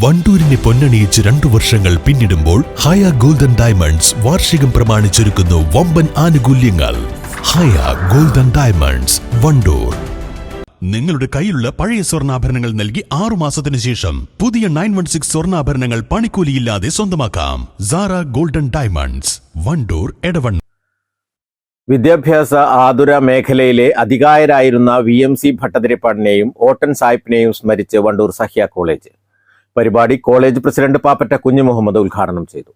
വണ്ടൂരിനെ പൊന്നണിയിച്ച് രണ്ടു വർഷങ്ങൾ പിന്നിടുമ്പോൾ ഹയ ഗോൾഡൻ ഡയമണ്ട്സ് വാർഷികം പ്രമാണിച്ചൊരുക്കുന്നു വമ്പൻ ആനുകൂല്യങ്ങൾ. Haya golden diamonds Wandoor. നിങ്ങളുടെ കയ്യിലുള്ള പഴയ സ്വർണാഭരണങ്ങൾ നൽകി ആറു മാസത്തിനു ശേഷം പുതിയ നയൻ വൺ സിക്സ് സ്വർണാഭരണങ്ങൾ പണിക്കൂലിയില്ലാതെ സ്വന്തമാക്കാം. Sara golden diamonds Wandoor Edavanna. വിദ്യാഭ്യാസ ആതുര മേഖലയിലെ അധികായരായിരുന്ന വി എം സി ഭട്ടതിരിപ്പാടിനെയും ഓട്ടൻ സാഹിബിനെയും സ്മരിച്ച് വണ്ടൂർ സഹ്യ കോളേജ്. പരിപാടി കോളേജ് പ്രസിഡന്റ് പാപ്പറ്റ കുഞ്ഞു മുഹമ്മദ് ഉദ്ഘാടനം ചെയ്തു.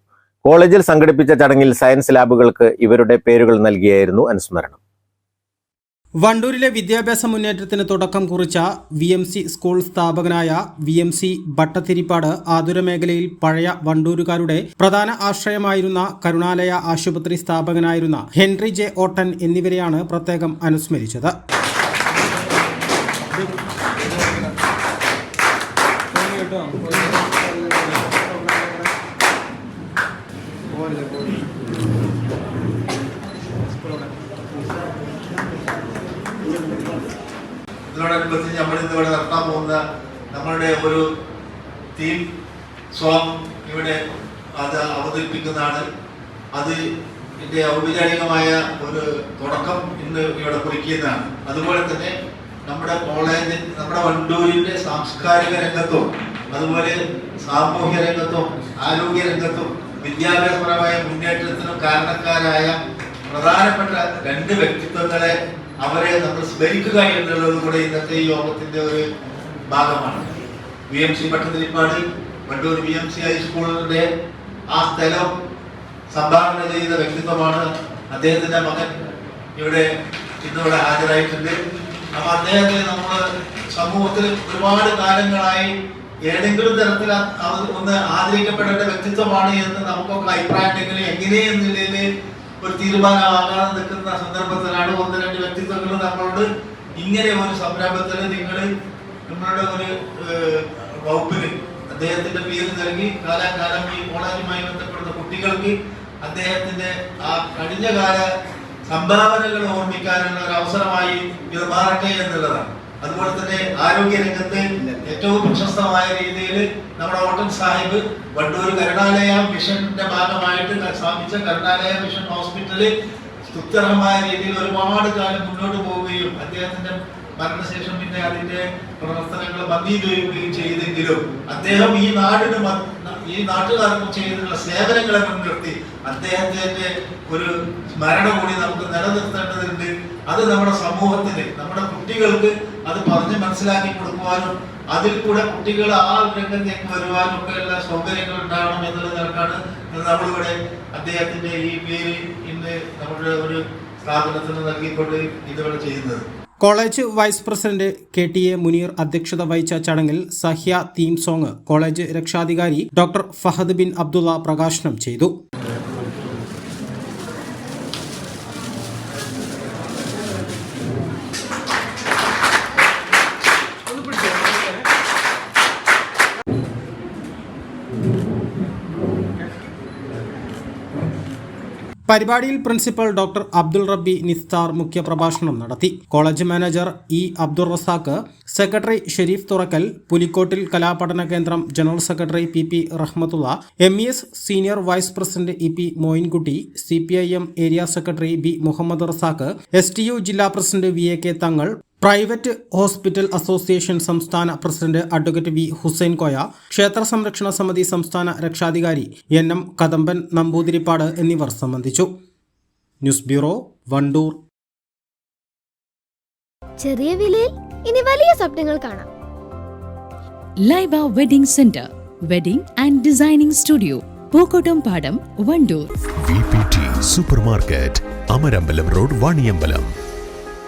കോളേജിൽ സംഘടിപ്പിച്ച ചടങ്ങിൽ സയൻസ് ലാബുകൾക്ക് ഇവരുടെ പേരുകൾ നൽകിയായിരുന്നു അനുസ്മരണം. വണ്ടൂരിലെ വിദ്യാഭ്യാസ മുന്നേറ്റത്തിന് തുടക്കം കുറിച്ച വി എം സി സ്കൂൾ സ്ഥാപകനായ വി എം സി ഭട്ടത്തിരിപ്പാട് ആതുര മേഖലയിൽ പഴയ വണ്ടൂരുകാരുടെ പ്രധാന ആശ്രയമായിരുന്ന കരുണാലയ ആശുപത്രി സ്ഥാപകനായിരുന്ന ഹെൻറി ജെ ഓട്ടൻ എന്നിവരെയാണ് പ്രത്യേകം അനുസ്മരിച്ചത്. ഇതിനോടനുബന്ധിച്ച് നമ്മൾ ഇന്ന് ഇവിടെ നടത്താൻ പോകുന്ന നമ്മളുടെ ഒരു തീം സോങ് ഇവിടെ അത് അവതരിപ്പിക്കുന്നതാണ്. അത് ഇതിന്റെ ഔപചാരികമായ ഒരു തുടക്കം ഇന്ന് ഇവിടെ കുറിക്കുന്നതാണ്. അതുപോലെ തന്നെ നമ്മുടെ കോളേജിൽ നമ്മുടെ വണ്ടൂരിന്റെ സാംസ്കാരിക രംഗത്തും അതുപോലെ സാമൂഹ്യ രംഗത്തും ആരോഗ്യ രംഗത്തും വിദ്യാഭ്യാസപരമായ മുന്നേറ്റത്തിനും കാരണക്കാരായ പ്രധാനപ്പെട്ട രണ്ട് വ്യക്തിത്വങ്ങളെ അവരെ നമ്മൾ സ്മരിക്കുക എന്നുള്ളത് കൂടെ ഇന്നത്തെ യോഗത്തിന്റെ ഒരു ഭാഗമാണ്. V M C Bhattathiripad Wandoor V M C ഹൈസ്കൂളിന്റെ ആ സ്ഥലം സംഭാവന ചെയ്ത വ്യക്തിത്വമാണ് അദ്ദേഹത്തിന്റെ മകൻ. ഇവിടെ ഇന്നിവിടെ ഹാജരായിട്ടുണ്ട്. അപ്പൊ അദ്ദേഹത്തെ നമ്മൾ സമൂഹത്തിൽ ഒരുപാട് കാലങ്ങളായി ഏതെങ്കിലും തരത്തിൽ ഒന്ന് ആദരിക്കപ്പെടേണ്ട വ്യക്തിത്വമാണ് എന്ന് നമുക്കൊക്കെ അഭിപ്രായം ഉണ്ടെങ്കിൽ എങ്ങനെയെന്നുള്ളതിൽ ഒരു തീരുമാനമാകാതെ നിൽക്കുന്ന സന്ദർഭത്തിലാണ് ഒന്ന് രണ്ട് വ്യക്തിത്വങ്ങൾ നമ്മളോട് ഇങ്ങനെ ഒരു സംരംഭത്തിൽ നിങ്ങൾ നിങ്ങളുടെ ഒരു വകുപ്പിന് അദ്ദേഹത്തിന്റെ പേര് നൽകി കാലാകാലം ഈ കോളേജുമായി ബന്ധപ്പെടുന്ന കുട്ടികൾക്ക് അദ്ദേഹത്തിന്റെ ആ കഴിഞ്ഞ കാല സംഭാവനകൾ ഓർമ്മിക്കാനുള്ള ഒരു അവസരമായി ഇത് മാറട്ടെ എന്നുള്ളതാണ്. അതുപോലെ തന്നെ ആരോഗ്യ രംഗത്ത് ഏറ്റവും പ്രശസ്തമായ രീതിയിൽ നമ്മുടെ ഓട്ടൻ സാഹിബ് വണ്ടൂർ കരുണാലയ മിഷന്റെ ഭാഗമായിട്ട് സ്ഥാപിച്ച കരുണാലയ മിഷൻ ഹോസ്പിറ്റൽ സ്തുത്യർഹമായ രീതിയിൽ ഒരുപാട് കാലം മുന്നോട്ട് പോവുകയും അദ്ദേഹത്തിന്റെ മരണശേഷം പിന്നെ അതിന്റെ പ്രവർത്തനങ്ങൾ മന്ദീകരിക്കുകയും ചെയ്തെങ്കിലും അദ്ദേഹം ഈ നാടിന് ഈ നാട്ടുകാർക്കും ചെയ്തിട്ടുള്ള സേവനങ്ങളെ മുൻനിർത്തി അദ്ദേഹത്തിന്റെ ഒരു സ്മരണ കൂടി നമുക്ക് നിലനിർത്തേണ്ടതുണ്ട്. അത് നമ്മുടെ സമൂഹത്തിന് നമ്മുടെ കുട്ടികൾക്ക് അത് പറഞ്ഞ് മനസ്സിലാക്കി കൊടുക്കുവാനും അതിൽ കൂടെ കുട്ടികൾ ആ രംഗത്തേക്ക് വരുവാനും ഒക്കെ ഉള്ള സൗകര്യങ്ങൾ ഉണ്ടാവണം എന്നുള്ള നിലക്കാണ് നമ്മളിവിടെ അദ്ദേഹത്തിന്റെ ഈ പേര് ഇന്ന് നമ്മുടെ ഒരു സ്ഥാപനത്തിന് നൽകിക്കൊണ്ട് ഇതുവരെ ചെയ്യുന്നത്. College vice president K T A Muneer അധ്യക്ഷത വഹിച്ച ചടങ്ങിൽ സഹ്യ തീം സോങ് കോളേജ് രക്ഷാധികാരി ഡോക്ടർ ഫഹദ് ബിൻ അബ്ദുള്ള പ്രകാശനം ചെയ്തു. പരിപാടിയിൽ പ്രിൻസിപ്പൽ ഡോക്ടർ അബ്ദുൾ റബ്ബി നിസ്താർ മുഖ്യപ്രഭാഷണം നടത്തി. College manager E Abdul Razak secretary Sherif Thurakkal Pulikkottil കലാപഠന കേന്ദ്രം general secretary P P Rahmathulla M E S senior vice president E P Moyinkutty C P I M area secretary B Muhammad Razak S T U ജില്ലാ president V A K Thangal private hospital association സംസ്ഥാന president advocate V Hussain Koya ക്ഷേത്ര സംരക്ഷണ സമിതി സംസ്ഥാന രക്ഷാധികാരി N M Kadamban Namboothiripad എന്നിവർ സംബന്ധിച്ചു. News bureau Wandoor. ചെറിയ വിലയിൽ ഇനി വലിയ സ്വപ്നങ്ങൾ കാണാം. Laiba wedding centre wedding and designing studio Pookkottumpadam Wandoor. Super market Amarambalam road Vaniyambalam.